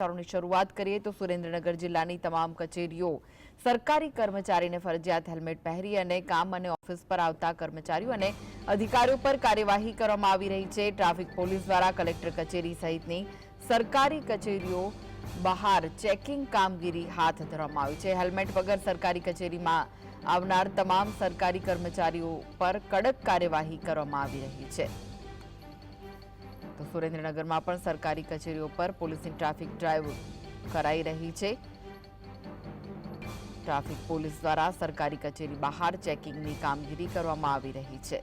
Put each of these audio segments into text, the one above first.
સમાચારોની શરૂઆત કરીએ તો સુરેન્દ્રનગર જિલ્લાની તમામ કચેરીઓ સરકારી કર્મચારીને ફરજિયાત હેલ્મેટ પહેરી અને કામ અને ઓફિસ પર આવતા કર્મચારીઓ અને અધિકારીઓ પર કાર્યવાહી કરવામાં આવી રહી છે. ટ્રાફિક પોલીસ દ્વારા કલેક્ટર કચેરી સહિતની સરકારી કચેરીઓ બહાર ચેકિંગ કામગીરી હાથ ધરવામાં આવી છે. હેલ્મેટ વગર સરકારી કચેરીમાં આવનાર તમામ સરકારી કર્મચારીઓ પર કડક કાર્યવાહી કરવામાં આવી રહી છે. તો સુરેન્દ્રનગરમાં પણ સરકારી કચેરીઓ પર પોલીસની ટ્રાફિક ડ્રાઈવ કરાઈ રહી છે. ટ્રાફિક પોલીસ દ્વારા સરકારી કચેરી બહાર ચેકિંગની કામગીરી કરવામાં આવી રહી છે.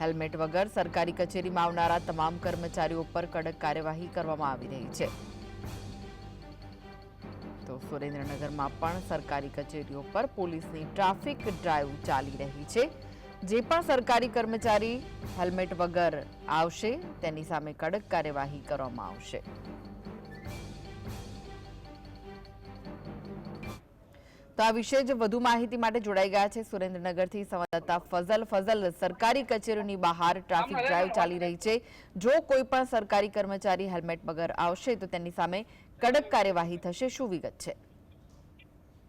હેલ્મેટ વગર સરકારી કચેરીમાં આવનારા તમામ કર્મચારીઓ પર કડક કાર્યવાહી કરવામાં આવી રહી છે. તો સુરેન્દ્રનગરમાં પણ સરકારી કચેરીઓ પર પોલીસની ટ્રાફિક ડ્રાઈવ ચાલી રહી છે. જે પણ સરકારી કર્મચારી હેલ્મેટ વગર આવશે તેની સામે કડક કાર્યવાહી કરવામાં આવશે. તો આ વિશે જ વધુ માહિતી માટે જોડાઈ ગયા છે સુરેન્દ્રનગરથી સંવાદદાતા ફઝલ. ફઝલ સરકારી કચેરીઓની બહાર ટ્રાફિક ડ્રાઈવ ચાલી રહી છે. જો કોઈ પણ સરકારી કર્મચારી હેલ્મેટ વગર આવશે તો તેની સામે કડક કાર્યવાહી થશે શું વિગત છે?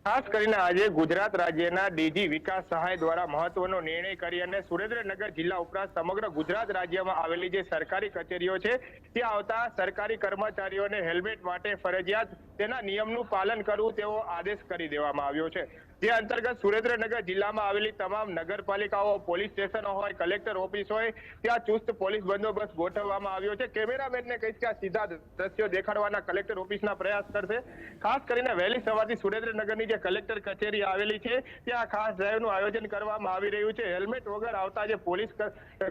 ખાસ કરીને આજે ગુજરાત રાજ્યના ડીજી વિકાસ સહાય દ્વારા મહત્વનો નિર્ણય કરી અને સુરેન્દ્રનગર જિલ્લા ઉપરાંત સમગ્ર ગુજરાત રાજ્યમાં આવેલી જે સરકારી કચેરીઓ છે, ત્યાં આવતા સરકારી કર્મચારીઓને હેલ્મેટ માટે ફરજિયાત તેના નિયમનું પાલન કરવું તેવો આદેશ કરી દેવામાં આવ્યો છે. જે અંતર્ગત સુરેન્દ્રનગર જિલ્લામાં આવેલી તમામ નગરપાલિકાઓ, પોલીસ સ્ટેશનો હોય, કલેક્ટર ઓફિસ હોય, ત્યાં ચુસ્ત પોલીસ બંદોબસ્ત ગોઠવવામાં આવ્યો છે. કેમેરામેનને કહીશ કે આ સીધા દ્રશ્યો દેખાડવાના કલેક્ટર ઓફિસના પ્રયાસ કરશે. ખાસ કરીને વહેલી સવારથી સુરેન્દ્રનગરની જે કલેક્ટર કચેરી આવેલી છે. ત્યાં ખાસ ડ્રાઈવનું આયોજન કરવામાં આવી રહ્યું છે. હેલ્મેટ વગર આવતા જે પોલીસ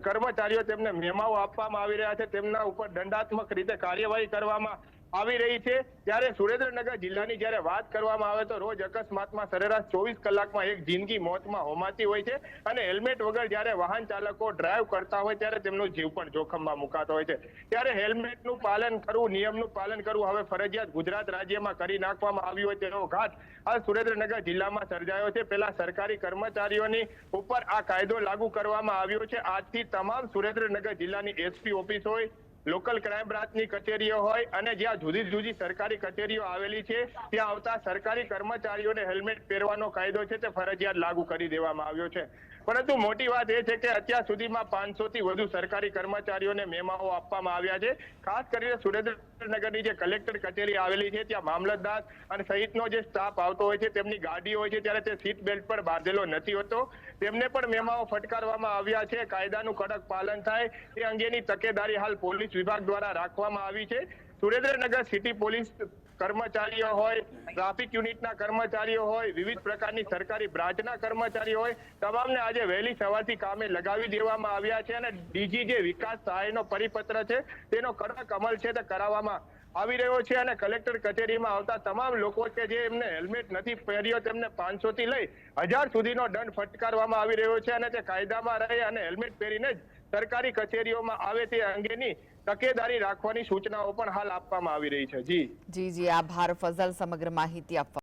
કર્મચારીઓ તેમને મેમાઓ આપવામાં આવી રહ્યા છે. તેમના ઉપર દંડાત્મક રીતે કાર્યવાહી કરવામાં આવી રહી છે. ત્યારે સુરેન્દ્રનગર જિલ્લાની જ્યારે વાત કરવામાં આવે તો રોજ અકસ્માતમાં સરેરાશ ચોવીસ કલાકમાં એક જિંદગી મોતમાં હોમાતી હોય છે અને હેલ્મેટ વગર જ્યારે વાહન ચાલકો ડ્રાઈવ કરતા હોય ત્યારે તેમનો જીવ પણ જોખમમાં મુકાતો હોય છે. ત્યારે હેલ્મેટનું પાલન કરવું, નિયમનું પાલન કરવું હવે ફરજિયાત ગુજરાત રાજ્યમાં કરી નાખવામાં આવ્યું હોય તેનો ઘાત આ સુરેન્દ્રનગર જિલ્લામાં સર્જાયો છે. પેલા સરકારી કર્મચારીઓની ઉપર આ કાયદો લાગુ કરવામાં આવ્યો છે. આજથી તમામ સુરેન્દ્રનગર જિલ્લાની એસપી ઓફિસ હોય લોકલ ક્રાઇમ બ્રાન્ચની કચેરીઓ હોય અને જ્યાં જુદી જુદી સરકારી કચેરીઓ આવેલી છે, ત્યાં આવતા સરકારી કર્મચારીઓને હેલ્મેટ પહેરવાનો કાયદો છે તે ફરજિયાત લાગુ કરી દેવામાં આવ્યો છે. પરંતુ મોટી વાત એ છે કે અત્યાર સુધીમાં પાંચસો થી વધુ સરકારી કર્મચારીઓને મેમાઓ આપવામાં આવ્યા છે. ખાસ કરીને સુરેન્દ્રનગરની જે કલેક્ટર કચેરી આવેલી છે, ત્યાં મામલતદાર અને સહિતનો જે સ્ટાફ આવતો હોય છે, તેમની ગાડી હોય છે, ત્યારે તે સીટ બેલ્ટ પર બાંધેલો નથી હોતો. તેમને પણ મેમાઓ ફટકારવામાં આવ્યા છે. કાયદાનું કડક પાલન થાય. તે અંગેની તકેદારી હાલ પોલીસ વિભાગ દ્વારા રાખવામાં આવી છે. સુરેન્દ્રનગર સિટી પોલીસ કર્મચારીઓ હોય, ટ્રાફિક યુનિટના કર્મચારીઓ હોય, વિવિધ પ્રકારની સરકારી બ્રાન્ચના કર્મચારીઓ હોય, તમામને આજે વહેલી સવારથી કામે લગાવી દેવામાં આવ્યા છે અને ડીજી જે વિકાસ સહાયનો પરિપત્ર છે, તેનો કડક અમલ છે તે કરાવવામાં આવી રહ્યો છે અને કલેક્ટર કચેરીમાં આવતા તમામ લોકો કે જે એમને હેલ્મેટ નથી પહેર્યો તેમને પાંચસો થી લઈ હજાર સુધીનો દંડ ફટકારવામાં આવી રહ્યો છે અને તે કાયદામાં રહે અને હેલ્મેટ પહેરીને જ સરકારી કચેરીઓમાં આવે તે અંગેની તકેદારી રાખવાની સૂચનાઓ પણ હાલ આપવામાં આવી રહી છે. જી. જી જી. આભાર. ફઝલ સમગ્ર માહિતી આપવા